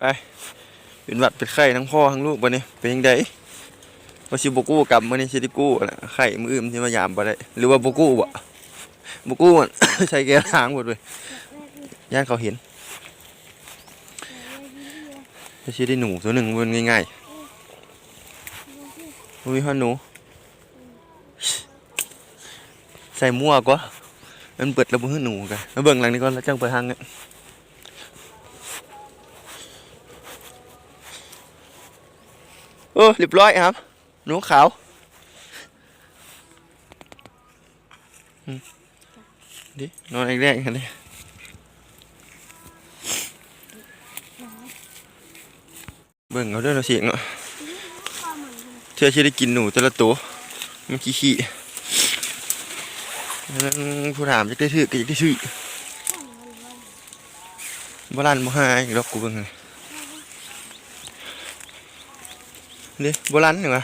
ไปเป็นหวัดเป็นไข้ทั้งพ่อทั้งลูกบัดนี้เป็นยังไงว่าสิบกู้กลับมานี่สิกู้นะไข้มืออื่นที่มายามบ่ได้หรือว่าบกู้บ่บกู้ใช้แก้ทางหมดเลยย่านเขาเห็นจะสิได้หนูตัวหนึ่งมันง่ายๆมันมีพ่อหนู ใส่มั่วก็มันเปิดระเบิดหนูกันแล้วเบิ่งหลังนี้ก่อนแล้วจังไปทางเนี่ย โอ้เรียบร้อยครับหนูขาวอืมดินอนแรกๆกันดิเบิ่งเอาเด้วยเราะเสียงเนาะเชื่อชื่อได้กินหนูแต่ละตัวมันขี้ขี้นั่นผู้ถามจะได้ถือก็จะได้ถือบราณบ่หายดอกกูเบิ่งเลย นี่โบราณเหรอ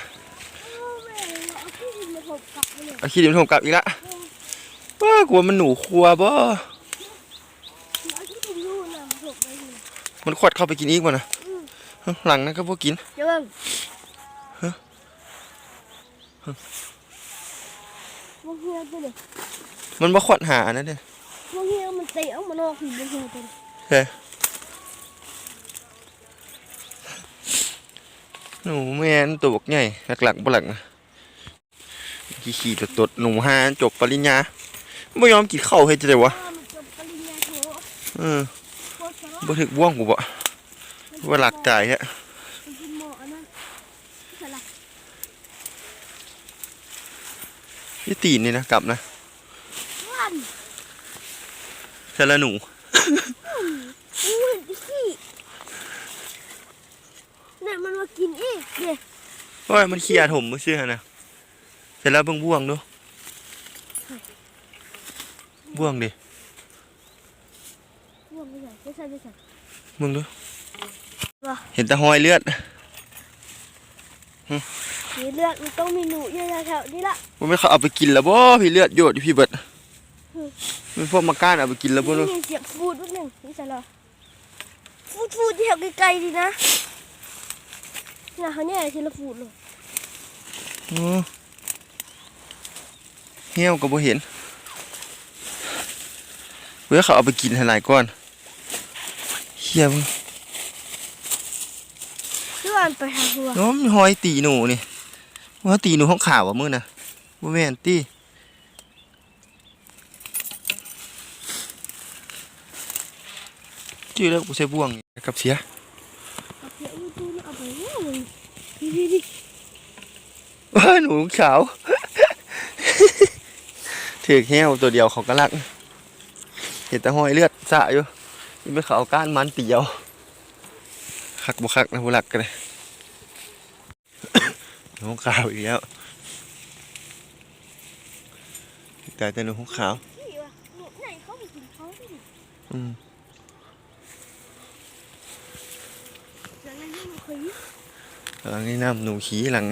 เอาขี้ดินถมกลับอีกละว้ากลัวมันหนูครัวบ่มันขวดเข้าไปกินอีกบ่นะหลังนั้นก็บ่กินเดี๋ยวเบิ่งฮะพวกเฮียตัวเด็กมันบ่ขวดหานะเด้อพวกเฮียมันเตะออกมานอกหินพวกเฮียตัวเด็กเฮ้ หนูแม่นตัวบักใหญ่หลักๆบ่หลักนะขี้ขี้ตดตดๆหนูหาจบปริญญาไม่ยอมกินข้าวให้จะได้วะอ้าวมันจบปริญญาโทเออโคตรฉลาดบ่ถึกบ่วงกูบ่ว่าหลักใจฮะมันกินหมออันนั้นฉลาดยี่ตีนนี่นะกลับนะวันแต่ละหนูอู้เห็ นที่ขี้เนี่ยมันมากินอีกเดี๋ยวโอ้ยมันเคลียร์ถมมือเชื่อนะเสร็จแล้วเบิ่งบ่วงดูบ่วงดิว่างไม่ใส่ไม่ใส่ไม่ใส่เบิ่งดูว่ะเห็นแต่หอยเลือดมีเลือดมันต้องมีหนูเยอะๆแถวนี้ละว่าไม่เขาเอาไปกินแล้วบ่พี่เลือดโยดอยู่พี่เบิดมันพวกมาก้านเอาไปกินแล้วบ่นี่รู้เสียบฟูดนิดหนึ่งนี่ใส่ละฟูดฟูดที่แถวไกลๆดีนะเนี่ยเขาเนี่ยทีละฟูดเลยอ๋อเหี้ยวก็บ่เห็นเว้ยเขาเอาไปกินให้หลายก้อนเฮียมึงที่วันไปหาหัวน้องมีหอยตีหนูนี่ว่าตีหนูห้องข่าวว่ะมื้อน่ะบ่แม่นติชื่อแล้วกูใช้บ่วงกับเสีย ดีดีดีว่าหนูขาวถือแห้วตัวเดียวเขาก็รัก เห็นแต่ห้อยเลือดสะอยู่นี่ไปเขาเอาก้านมันเตียวคักบ่คักนะผู้หลักกันเลยหนูขาวอีกแล้วกลายเป็นหนูขาวขี้ว่ะหนูไหนเขาไปกินเขาดิอืม กอลังให้น้ำหนูขี่หลัง